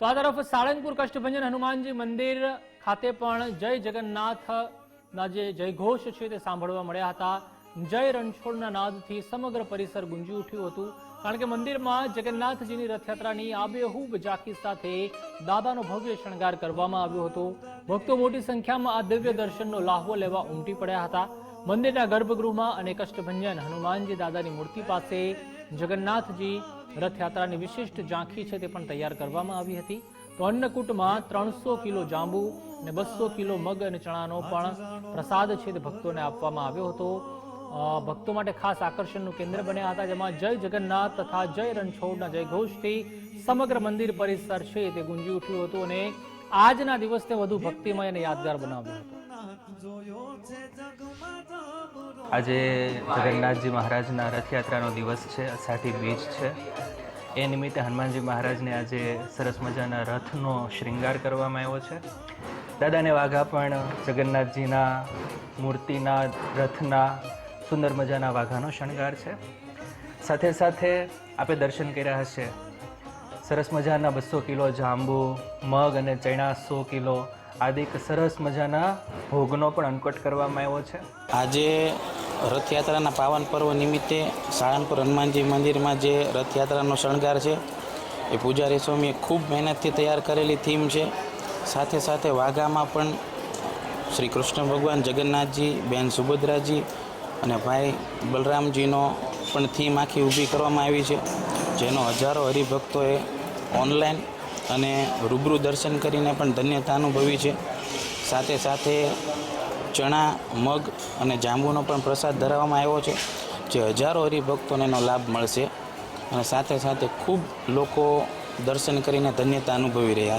તો આ તરફ સાળંગપુર કષ્ટભંજન હનુમાનજી મંદિર ખાતે પણ જય જગન્નાથના જે જયઘોષ છે તે સાંભળવા મળ્યા હતા. જય રણછોડના નાદથી સમગ્ર પરિસર ગુંજી ઉઠ્યું હતું. કારણ કે મંદિરમાં જગન્નાથજીની રથયાત્રાની આબેહૂબ ઝાંખી સાથે દાદાનો ભવ્ય શણગાર કરવામાં આવ્યો હતો. ભક્તો મોટી સંખ્યામાં આ દિવ્ય દર્શનનો લાહવો લેવા ઉમટી પડ્યા હતા. મંદિરના ગર્ભગૃહમાં અને કષ્ટભંજન હનુમાનજી દાદાની મૂર્તિ પાસે જગન્નાથજી રથયાત્રાની વિશિષ્ટ ઝાંખી છે તે પણ તૈયાર કરવામાં આવી હતી. તો અન્નકૂટમાં ત્રણસો કિલો જાંબુ અને બસો કિલો મગ અને ચણાનો પણ પ્રસાદ છે તે ભક્તોને આપવામાં આવ્યો હતો. ભક્તો માટે ખાસ આકર્ષણનું કેન્દ્ર બન્યા હતા, જેમાં જય જગન્નાથ તથા જય રણછોડના જયઘોષથી સમગ્ર મંદિર પરિસર છે તે ગુંજી ઉઠ્યું હતું અને આજના દિવસને વધુ ભક્તિમય અને યાદગાર બનાવ્યો હતો. આજે જગન્નાથજી મહારાજના રથયાત્રાનો દિવસ છે અષાઢી બીજ છે. એ નિમિત્તે હનુમાનજી મહારાજને આજે સરસ મજાના રથનો શૃંગાર કરવામાં આવ્યો છે. દાદાને વાઘા પણ જગન્નાથજીના મૂર્તિના રથના સુંદર મજાના વાઘાનો શણગાર છે. સાથે સાથે આપે દર્શન કર્યા હશે. સરસ મજાના બસો કિલો જાંબુ, મગ અને ચણા સો કિલો આદિક સરસ મજાના ભોગનો પણ અનકટ કરવામાં આવ્યો છે. આજે રથયાત્રાના પાવન પર્વ નિમિત્તે સાળંગપુર હનુમાનજી મંદિરમાં જે રથયાત્રાનો શણગાર છે, એ પૂજારી સ્વામીએ ખૂબ મહેનતથી તૈયાર કરેલી થીમ છે. સાથે સાથે વાઘામાં પણ શ્રી કૃષ્ણ ભગવાન જગન્નાથજી, બેન સુભદ્રાજી અને ભાઈ બલરામજીનો પણ થીમ આખી ઊભી કરવામાં આવી છે, જેનો હજારો હરિભક્તોએ ઓનલાઈન અને રૂબરૂ દર્શન કરીને પણ ધન્યતા અનુભવી છે. સાથે સાથે ચણા, મગ અને જાંબુનો પણ પ્રસાદ ધરાવવામાં આવ્યો છે, જે હજારો હરિભક્તોને એનો લાભ મળશે. અને સાથે સાથે ખૂબ લોકો દર્શન કરીને ધન્યતા અનુભવી રહ્યા છે.